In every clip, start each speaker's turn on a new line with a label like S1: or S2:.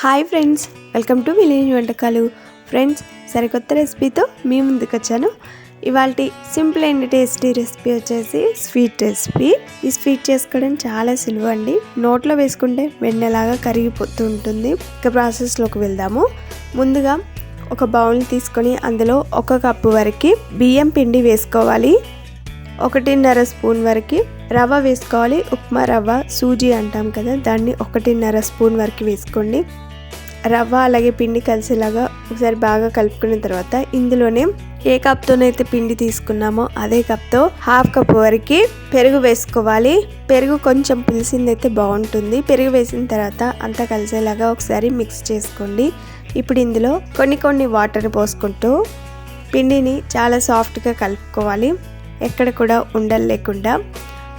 S1: Hi friends welcome to village వంటకాలు. Friends సరికొత్త రెసిపీతో మీ ముందుకు వచ్చాను ఇవాళ సింపుల్ అండ్ టేస్టీ రెసిపీ వచ్చేసి స్వీట్ రెసిపీ. ఈ స్వీట్ చేసుకోవడం చాలా సులువు అండి. నోట్లో వేసుకుంటే వెన్నెలాగా కరిగిపోతూ ఉంటుంది. ఇక ప్రాసెస్లోకి వెళ్దాము. ముందుగా ఒక బౌల్ తీసుకొని అందులో ఒక కప్పు వరకు బియ్యం పిండి వేసుకోవాలి. ఒకటిన్నర స్పూన్ వరకు రవ్వ వేసుకోవాలి. ఉప్మా రవ్వ సూజీ అంటాం కదా దాన్ని ఒకటిన్నర స్పూన్ వరకు వేసుకోండి. రవ్వ అలాగే పిండి కలిసేలాగా ఒకసారి బాగా కలుపుకున్న తర్వాత ఇందులోనే ఏ కప్తోనైతే పిండి తీసుకున్నామో అదే కప్తో హాఫ్ కప్ వరకు పెరుగు వేసుకోవాలి. పెరుగు కొంచెం పులిసిందైతే బాగుంటుంది. పెరుగు వేసిన తర్వాత అంతా కలిసేలాగా ఒకసారి మిక్స్ చేసుకోండి. ఇప్పుడు ఇందులో కొన్ని కొన్ని వాటర్ పోసుకుంటూ పిండిని చాలా సాఫ్ట్గా కలుపుకోవాలి. ఎక్కడ కూడా ఉండలు లేకుండా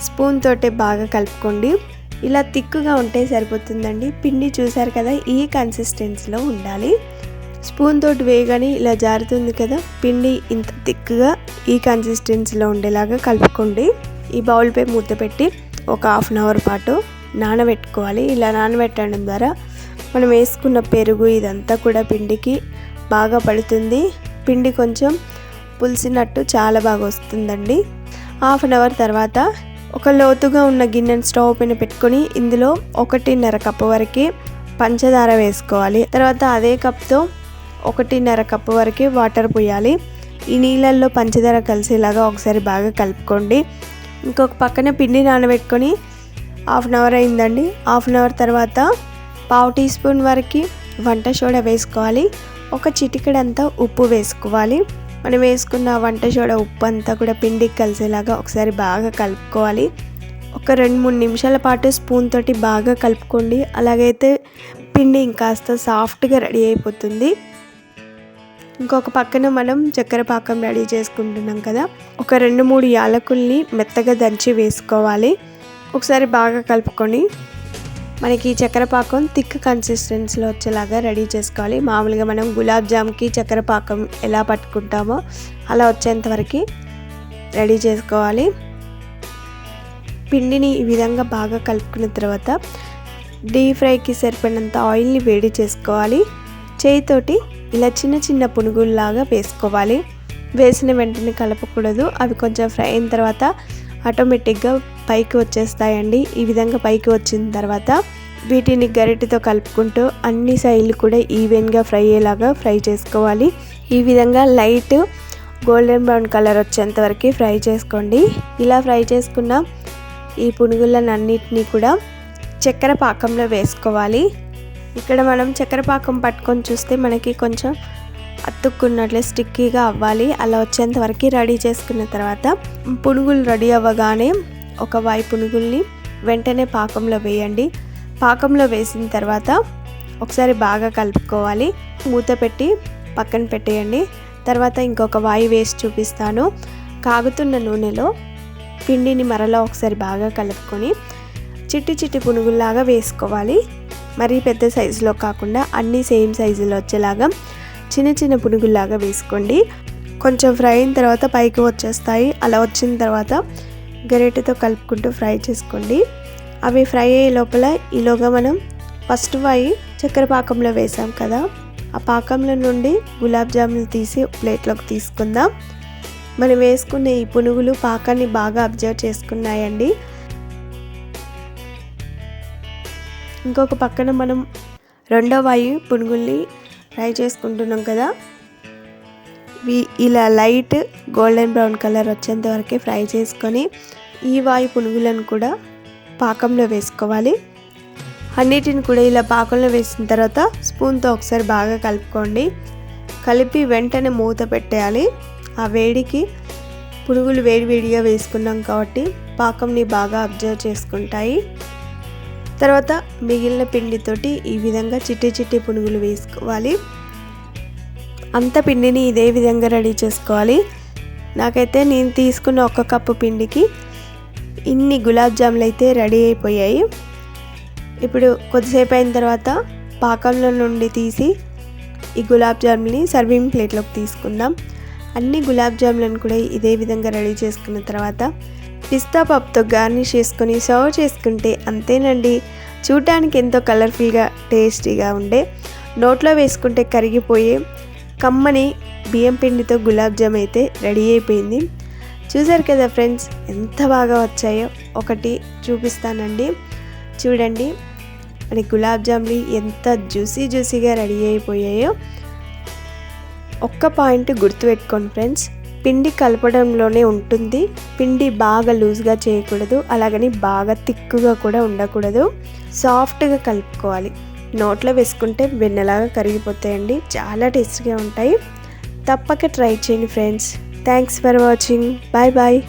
S1: స్పూన్ తోటే బాగా కలుపుకోండి. ఇలా తిక్కుగా ఉంటే సరిపోతుందండి. పిండి చూసారు కదా ఈ కన్సిస్టెన్సీలో ఉండాలి. స్పూన్ తోటి వేయగానే ఇలా జారుతుంది కదా పిండి ఇంత తిక్కుగా ఈ కన్సిస్టెన్సీలో ఉండేలాగా కలుపుకోండి. ఈ బౌల్పై మూత పెట్టి ఒక హాఫ్ అన్ అవర్ పాటు నానబెట్టుకోవాలి. ఇలా నానబెట్టడం ద్వారా మనం వేసుకున్న పెరుగు ఇదంతా కూడా పిండికి బాగా పడుతుంది. పిండి కొంచెం పులిసినట్టు చాలా బాగా వస్తుందండి. హాఫ్ అన్ అవర్ తర్వాత ఒక లోతుగా ఉన్న గిన్నెను స్టవ్ పైన పెట్టుకొని ఇందులో ఒకటిన్నర కప్పు వరకు పంచదార వేసుకోవాలి. తర్వాత అదే కప్తో ఒకటిన్నర కప్పు వరకు వాటర్ పోయాలి. ఈ నీళ్ళల్లో పంచదార కలిసేలాగా ఒకసారి బాగా కలుపుకోండి. ఇంకొక పక్కన పిండి నానబెట్టుకొని హాఫ్ అన్ అవర్ అయిందండి. హాఫ్ అన్ అవర్ తర్వాత పావు టీ స్పూన్ వరకు వంట సోడా వేసుకోవాలి. ఒక చిటికెడంతా ఉప్పు వేసుకోవాలి. మనం వేసుకున్న వంట సోడా ఉప్పు అంతా కూడా పిండికి కలిసేలాగా ఒకసారి బాగా కలుపుకోవాలి. ఒక రెండు మూడు నిమిషాల పాటు స్పూన్ తోటి బాగా కలుపుకోండి. అలాగైతే పిండి ఇంకాస్త సాఫ్ట్గా రెడీ అయిపోతుంది. ఇంకొక పక్కన మనం చక్కెర పాకం రెడీ చేసుకుంటున్నాం కదా. ఒక రెండు మూడు యాలకుల్ని మెత్తగా దంచి వేసుకోవాలి. ఒకసారి బాగా కలుపుకొని మనకి చక్కెర పాకం థిక్ కన్సిస్టెన్సీలో వచ్చేలాగా రెడీ చేసుకోవాలి. మామూలుగా మనం గులాబ్ జామ్కి చక్కెర పాకం ఎలా పట్టుకుంటామో అలా వచ్చేంత వరకు రెడీ చేసుకోవాలి. పిండిని ఈ విధంగా బాగా కలుపుకున్న తర్వాత డీప్ ఫ్రైకి సరిపడినంత ఆయిల్ని వేడి చేసుకోవాలి. చేయితోటి ఇలా చిన్న చిన్న పునుగుల్లాగా వేసుకోవాలి. వేసిన వెంటనే కలపకూడదు. అవి కొంచెం ఫ్రై అయిన తర్వాత ఆటోమేటిక్గా పైకి వచ్చేస్తాయండి. ఈ విధంగా పైకి వచ్చిన తర్వాత వీటిని గరిటెతో కలుపుకుంటూ అన్ని సైడ్లు కూడా ఈవెన్గా ఫ్రై అయ్యేలాగా ఫ్రై చేసుకోవాలి. ఈ విధంగా లైట్ గోల్డెన్ బ్రౌన్ కలర్ వచ్చేంత వరకు ఫ్రై చేసుకోండి. ఇలా ఫ్రై చేసుకున్న ఈ పునుగులన్నిటినీ కూడా చక్కెర పాకంలో వేసుకోవాలి. ఇక్కడ మనం చక్కెర పాకం పట్టుకొని చూస్తే మనకి కొంచెం అతుక్కున్నట్లే స్టిక్కీగా అవ్వాలి. అలా వచ్చేంత వరకు రెడీ చేసుకున్న తర్వాత పునుగులు రెడీ అవ్వగానే ఒక వాయి పునుగుల్ని వెంటనే పాకంలో వేయండి. పాకంలో వేసిన తర్వాత ఒకసారి బాగా కలుపుకోవాలి. మూత పెట్టి పక్కన పెట్టేయండి. తర్వాత ఇంకొక వాయి వేసి చూపిస్తాను. కాగుతున్న నూనెలో పిండిని మరలా ఒకసారి బాగా కలుపుకొని చిట్టి చిట్టి పునుగుల్లాగా వేసుకోవాలి. మరీ పెద్ద సైజులో కాకుండా అన్నీ సేమ్ సైజులో వచ్చేలాగా చిన్న చిన్న పునుగుల్లాగా వేసుకోండి. కొంచెం ఫ్రై అయిన తర్వాత పైకి వచ్చేస్తాయి. అలా వచ్చిన తర్వాత గరిటెతో కలుపుకుంటూ ఫ్రై చేసుకోండి. అవి ఫ్రై అయ్యే లోపల ఈలోగా మనం ఫస్ట్ వాయి చక్కెర పాకంలో వేసాం కదా ఆ పాకంలో నుండి గులాబ్ జాములు తీసి ప్లేట్లోకి తీసుకుందాం. మనం వేసుకునే ఈ పునుగులు పాకాన్ని బాగా అబ్జర్వ్ చేసుకున్నాయండి. ఇంకొక పక్కన మనం రెండో వాయు పునుగుల్ని ఫ్రై చేసుకుంటున్నాం కదా. ఇలా లైట్ గోల్డెన్ బ్రౌన్ కలర్ వచ్చేంత వరకే ఫ్రై చేసుకొని ఈ వాయు పునుగులను కూడా పాకంలో వేసుకోవాలి. అన్నిటిని కూడా ఇలా పాకంలో వేసిన తర్వాత స్పూన్తో ఒకసారి బాగా కలుపుకోండి. కలిపి వెంటనే మూత పెట్టేయాలి. ఆ వేడికి పునుగులు వేడివేడిగా వేసుకున్నాం కాబట్టి పాకంని బాగా అబ్జర్వ్ చేసుకుంటాయి. తర్వాత మిగిలిన పిండితోటి ఈ విధంగా చిట్టి చిట్టి పునుగులు వేసుకోవాలి. అంత పిండిని ఇదే విధంగా రెడీ చేసుకోవాలి. నాకైతే నేను తీసుకున్న ఒక కప్పు పిండికి ఇన్ని గులాబ్ జాములు అయితే రెడీ అయిపోయాయి. ఇప్పుడు కొద్దిసేపు అయిన తర్వాత పాకంలో నుండి తీసి ఈ గులాబ్ జాములని సర్వింగ్ ప్లేట్లోకి తీసుకుందాం. అన్ని గులాబ్ జాములను కూడా ఇదే విధంగా రెడీ చేసుకున్న తర్వాత పిస్తా పప్పుతో గార్నిష్ చేసుకొని సర్వ్ చేసుకుంటే అంతేనండి. చూడటానికి ఎంతో కలర్ఫుల్గా టేస్టీగా ఉండే. నోట్లో వేసుకుంటే కరిగిపోయే కమ్మని బియ్యం పిండితో గులాబ్ జామ్ అయితే రెడీ అయిపోయింది. చూసారు కదా ఫ్రెండ్స్ ఎంత బాగా వచ్చాయో. ఒకటి చూపిస్తానండి. చూడండి మన గులాబ్ జామ్లు ఎంత జ్యూసీ జ్యూసీగా రెడీ అయిపోయాయో. ఒక్క పాయింట్ గుర్తుపెట్టుకోండి ఫ్రెండ్స్. పిండి కలపడంలోనే ఉంటుంది. పిండి బాగా లూజ్గా చేయకూడదు. అలాగని బాగా తిక్కుగా కూడా ఉండకూడదు. సాఫ్ట్గా కలుపుకోవాలి. నోట్లో వేసుకుంటే వెన్నెలాగా కరిగిపోతాయండి. చాలా టేస్టీగా ఉంటాయి. తప్పక ట్రై చేయండి friends. Thanks for watching. Bye bye.